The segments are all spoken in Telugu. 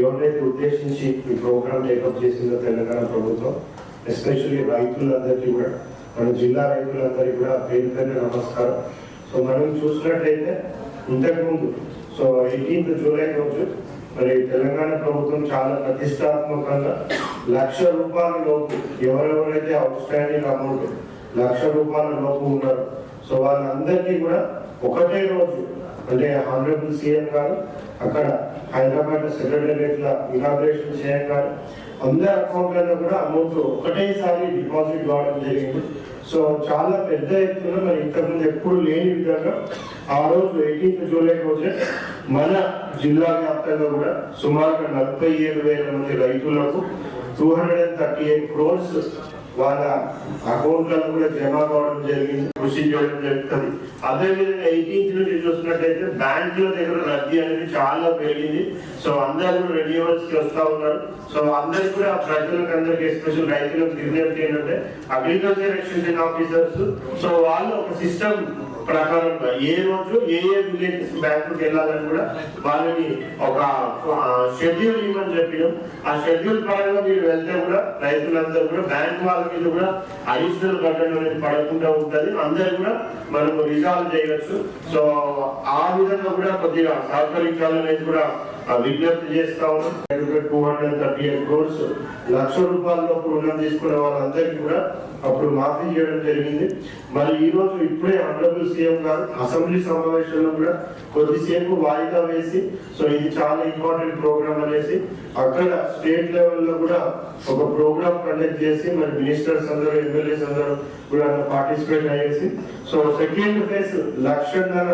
ఎవరైతే ఉద్దేశించి ఈ ప్రోగ్రామ్ టేకప్ చేసిందో తెలంగాణ ప్రభుత్వం ఎస్పెషల్లీ రైతులందరికీ కూడా మన జిల్లా రైతులందరికీ కూడా పేరు పేరు నమస్కారం. సో మనం చూసినట్లయితే ఇంతకుముందు సో ఎయిటీన్త్ జూలై రోజు మరి తెలంగాణ ప్రభుత్వం చాలా ప్రతిష్టాత్మకంగా లక్ష రూపాయల లోపు ఎవరెవరైతే అవుట్ స్టాండింగ్ అమౌంట్ లక్ష రూపాయల లోపు ఉన్నారు సో వాళ్ళందరికీ కూడా ఒకటే రోజు అంటే ఆనరబుల్ సీఎం గారు అక్కడ హైదరాబాద్ సెక్రటేరియట్ లా ఇనాగ్రేషన్ చేయగానే అందరి అకౌంట్లలో కూడా అమౌంట్ ఒకటేసారి డిపాజిట్ కావడం జరిగింది. సో చాలా పెద్ద ఎత్తున మరి ఇంతకుముందు ఎప్పుడు లేని విధంగా ఆ రోజు ఎయిటీన్త్ జూలై రోజే మన జిల్లా వ్యాప్తంగా కూడా సుమారుగా నలభై ఏడు వేల మంది రైతులకు two hundred and thirty eight crores వాళ్ళ అకౌంట్లను కూడా జమ కావడం జరిగింది కృషి చేయడం జరుగుతుంది. అదేవిధంగా ఎయిటీన్త్ నుంచి చూసినట్టయితే బ్యాంకుల దగ్గర రద్దీ అనేది చాలా పెరిగింది. సో అందరూ కూడా రెన్యూవల్స్ వస్తూ ఉన్నారు. సో అందరికి కూడా ప్రజలకు అందరికి ఎస్పెషల్ రైతులకు విజ్ఞప్తి ఏంటంటే అగ్రికల్చర్ ఎక్స్టెన్షన్ ఆఫీసర్స్ సో వాళ్ళు ఒక సిస్టమ్ ప్రకారంగా ఏ రోజు ఏ ఏ విలేజెస్ బ్యాంకులకు వెళ్ళాలని కూడా వాళ్ళని ఒక షెడ్యూల్ ఇవ్వమని చెప్పినాం. ఆ షెడ్యూల్ పరంగా మీరు వెళ్తే కూడా రైతులందరూ కూడా బ్యాంక్ వాళ్ళ మీద కూడా అడిషనల్ బడ్జెట్ అనేది పడకుండా ఉంటుంది. అందరు కూడా మనం రిజాల్వ్ చేయవచ్చు. సో ఆ విధంగా కూడా కొద్దిగా సహకరించాలనేది కూడా విజ్ఞప్తి చేస్తా ఉన్నాం. Two hundred thirty eight crores లక్ష రూపాయల్లో రుణం తీసుకునే వాళ్ళందరికీ కూడా అప్పుడు మాఫీ చేయడం జరిగింది. మరి ఈ రోజు ఇప్పుడే ఆనరబుల్ సీఎం గారు అసెంబ్లీ సమావేశంలో కూడా కొద్దిసేపు వాయిదా వేసి సో ఇది చాలా ఇంపార్టెంట్ ప్రోగ్రామ్ అనేసి అక్కడ స్టేట్ లెవెల్లో కూడా ఒక ప్రోగ్రామ్ కండక్ట్ చేసి మరి మినిస్టర్స్ అందరూ ఎమ్మెల్యేస్ అందరూ కూడా పార్టిసిపేట్ అయ్యేసి సో సెకండ్ ఫేజ్ లక్షన్నర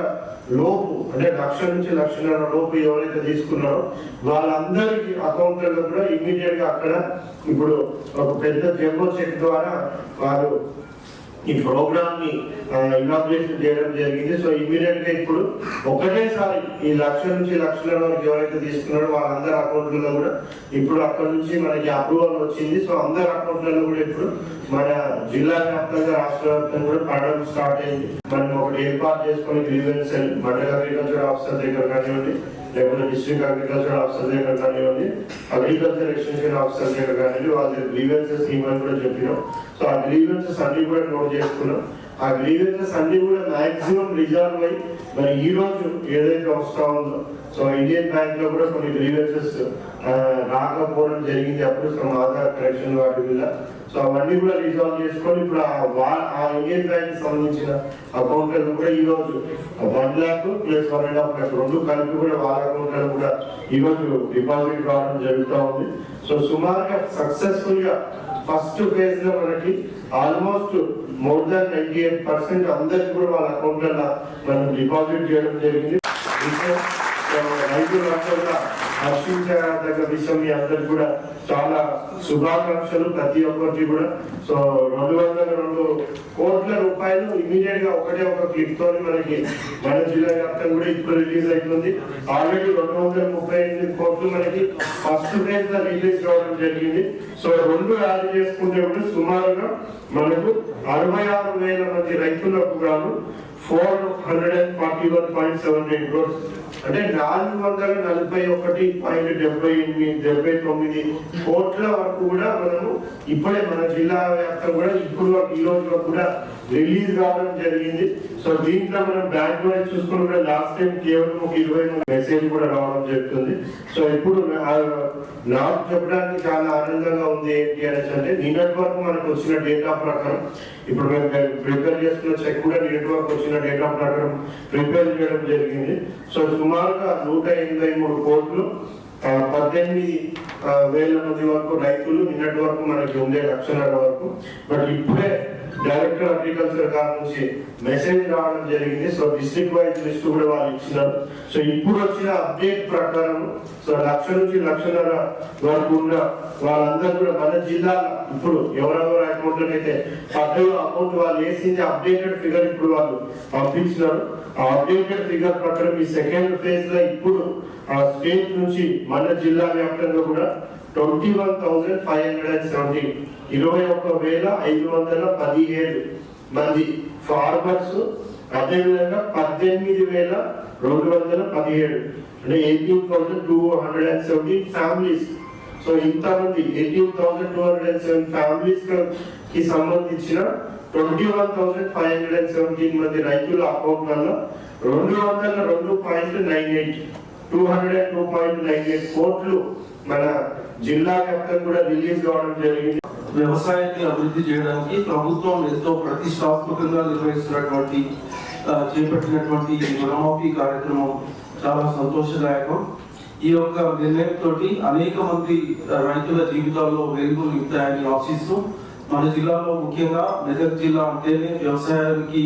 లోపు అంటే లక్ష నుంచి లక్షన్నర లోపు ఎవరైతే తీసుకున్నారో వాళ్ళందరికీ అకౌంట్లలో కూడా ఇమీడియట్గా అక్కడ ఇప్పుడు ఒక పెద్ద జంబో చెక్ ద్వారా వారు ఈ ప్రోగ్రామ్ని ఇనాగ్రేషన్ చేయడం జరిగింది. సో ఇమీడియట్గా ఇప్పుడు ఒకటేసారి ఈ లక్ష నుంచి లక్షల వరకు ఎవరైతే తీసుకున్నారో వాళ్ళందరి అకౌంట్లలో కూడా ఇప్పుడు అక్కడ నుంచి మనకి అప్రూవల్ వచ్చింది. సో అందరి అకౌంట్లలో కూడా ఇప్పుడు మన జిల్లా వ్యాప్తంగా రాష్ట్ర వ్యాప్తంగా కూడా పడడం స్టార్ట్ అయింది. మనం ఒకటి ఏర్పాటు చేసుకుని గ్రీవెన్స్ మండల అగ్రికల్చర్ ఆఫీసర్ దగ్గర కానివ్వండి లేకుంటే డిస్ట్రిక్ట్ అగ్రికల్చర్ ఆఫీసర్ దగ్గర కానివ్వండి అగ్రికల్చర్ ఎక్స్టెన్షన్ ఆఫీసర్ దగ్గర కానివ్వండి వాళ్ళ గ్రీవెన్సెస్ ఇవ్వని కూడా చెప్పినాం. సో ఆ గ్రీవెన్సెస్ అన్ని కూడా నోట్ చేసుకున్నాం. ఆ గ్రీవెన్సెస్ అన్ని కూడా మాక్సిమం రిజాల్వ్ అయ్యి మరి ఈ రోజు ఏదైతే వస్తా ఉందో సో ఇండియన్ బ్యాంక్లో కూడా కొన్ని గ్రీవెన్సెస్ రాకపోవడం జరిగింది అప్పుడు some ఆధార్ కరెక్షన్ వాటి మీద. సో అవన్నీ కూడా రిజాల్వ్ చేసుకొని ఇప్పుడు ఆ ఇండియన్ బ్యాంక్ సంబంధించిన అకౌంట్లను కూడా ఈ రోజు one lakh plus one and half lakh రెండు కలిపి కూడా వాళ్ళ అకౌంట్లను కూడా ఈ రోజు డిపాజిట్ కావడం జరుగుతూ ఉంది. సో సుమారుగా సక్సెస్ఫుల్గా ఫస్ట్ ఫేజ్లో మనకి almost more than ninety eight percent అందరికి కూడా వాళ్ళ అకౌంట్లలో మనం డిపాజిట్ చేయడం జరిగింది. సో రైతులందరూ హర్షించదగ్గ విషయం మీ అందరికి కూడా చాలా శుభాకాంక్షలు ప్రతి ఒక్కరికి కూడా. సో రెండు వందల రెండు కోట్ల రూపాయలు ఇమీడియట్గా ఒకటే ఒక క్లిక్తో మనకి మన జిల్లా వ్యాప్తంగా కూడా ఇప్పుడు రిలీజ్ అవుతుంది ఆల్రెడీ రెండు వందల ముప్పై ఎనిమిది కోట్లు మనకి ఫస్ట్ ఫేజ్లో రిలీజ్ కావడం జరిగింది. సో రెండు యాడ్ చేసుకుంటే కూడా సుమారుగా మనకు అరవై ఆరు వేల మంది రైతులకు గాను four hundred and forty one point seven eight crores అంటే నాలుగు వందల నలభై ఒకటి పాయింట్ డెబ్బై ఎనిమిది డెబ్బై తొమ్మిది కోట్ల వరకు కూడా మనము ఇప్పుడే మన జిల్లా వ్యాప్తం కూడా ఇప్పుడు వరకు ఈ రోజు కూడా రిలీజ్ కావడం జరిగింది. సో దీంట్లో మనం బ్యాంక్ వైజ్ చూసుకుంటే కూడా లాస్ట్ టైం కేవలం ఒక ఇరవై మెసేజ్ కూడా రావడం జరుగుతుంది. సో ఇప్పుడు నాకు చెప్పడానికి చాలా ఆనందంగా ఉంది ఏంటి అనేసి అంటే నిన్నటి వరకు మనకు వచ్చిన డేటా ప్రకారం ఇప్పుడు మేము ప్రిపేర్ చేస్తున్న చెక్ కూడా నిన్నటి వరకు వచ్చిన డేటా ప్రకారం ప్రిపేర్ చేయడం జరిగింది. సో సుమారుగా నూట ఎనభై మూడు కోట్లు పద్దెనిమిది వేల మంది వరకు రైతులు నిన్నటి వరకు మనకి ఉండే లక్షణాల వరకు. బట్ ఇప్పుడే డైరెక్టర్ అగ్రికల్చర్ గారి నుంచి మెసేజ్ రావడం జరిగింది. సో డిస్ట్రిక్ట్ వైజ్ లిస్ట్ కూడా వాళ్ళు ఇచ్చినారు. సో ఇప్పుడు వచ్చిన అప్డేట్ ప్రకారం సో లక్ష నుంచి లక్షన్నర వరకు ఉన్న వాళ్ళందరూ కూడా మన జిల్లా ఇప్పుడు ఎవరెవరు అకౌంట్ అయితే పద్దెనిమిది అకౌంట్ వాళ్ళు వేసింది అప్డేటెడ్ ఫిగర్ ఇప్పుడు వాళ్ళు పంపించినారు. ఆ అప్డేటెడ్ ఫిగర్ ప్రకారం ఈ సెకండ్ ఫేజ్లో ఇప్పుడు స్టేట్ నుంచి మన జిల్లా వ్యాప్తంగా కూడా twenty one thousand five hundred and seventeen ఇరవై ఒక్క వేల ఐదు వందల పదిహేడు మంది ఫార్మర్స్ అదేవిధంగా పద్దెనిమిది వేల రెండు వందల పదిహేడు అంటే eighteen thousand two hundred and seventeen families. So ఇంతమంది eighteen thousand two hundred and seven ఫ్యామిలీస్కి సంబంధించిన twenty one thousand five hundred and seventeen మంది రైతుల అకౌంట్ వల్ల రెండు వందల రెండు point nine eight two hundred and two point nine eight కోట్లు మన జిల్లా వ్యాప్తంగా కూడా రిలీజ్ కావడం జరిగింది. వ్యవసాయాన్ని అభివృద్ధి చేయడానికి ప్రభుత్వం ఎంతో ప్రతిష్టాత్మకంగా నిర్వహిస్తున్నటువంటి చేపట్టినటువంటి రుణమాఫీ కార్యక్రమం చాలా సంతోషదాయకం. ఈ యొక్క నిర్ణయంతో అనేక మంది రైతుల జీవితాల్లో వెలుగులు నింపుతాయని ఆశిస్తూ మన జిల్లాలో ముఖ్యంగా మెదక్ జిల్లా అంటేనే వ్యవసాయానికి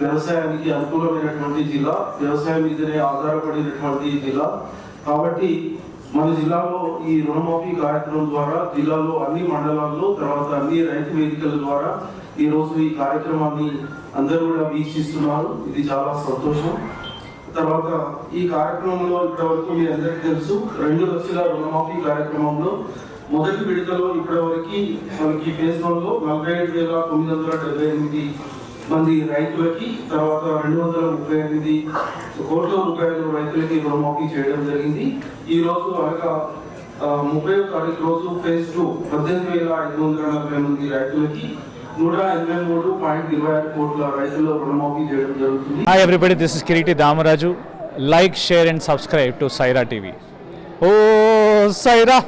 వ్యవసాయానికి అనుకూలమైనటువంటి జిల్లా వ్యవసాయం మీదనే ఆధారపడినటువంటి జిల్లా. కాబట్టి మన జిల్లాలో ఈ రుణమాఫీ కార్యక్రమం ద్వారా జిల్లాలో అన్ని మండలాల్లో తర్వాత అన్ని రైతు వేదికల ద్వారా ఈ రోజు ఈ కార్యక్రమాన్ని అందరూ కూడా వీక్షిస్తున్నారు. ఇది చాలా సంతోషం. తర్వాత ఈ కార్యక్రమంలో ఇప్పటివరకు మీ అందరికీ తెలుసు రెండు లక్షల రుణమాఫీ కార్యక్రమంలో మొదటి విడతలో ఇప్పటివరకు మనకి ఫేజ్ వన్లో నలభై ఏడు వేల తొమ్మిది వందల డెబ్బై ఎనిమిది మంది రైతులకి తర్వాత రెండు వందల ముప్పై ఎనిమిది కోట్ల రూపాయలు రైతులకి రుణమాఫీ చేయడం జరిగింది ఈ రోజు అనగా ముప్పై తారీఖు రోజు ఫేజ్ టూ పద్దెనిమిది వేల ఐదు వందల నలభై మంది రైతులకి నూట ఎనభై మూడు పాయింట్ ఇరవై ఆరు కోట్ల రైతుల రుణమాఫీ చేయడం జరుగుతుంది Hi everybody, this is Kiriti Damaraju. Like, share and subscribe to Saira TV. Oh, Saira!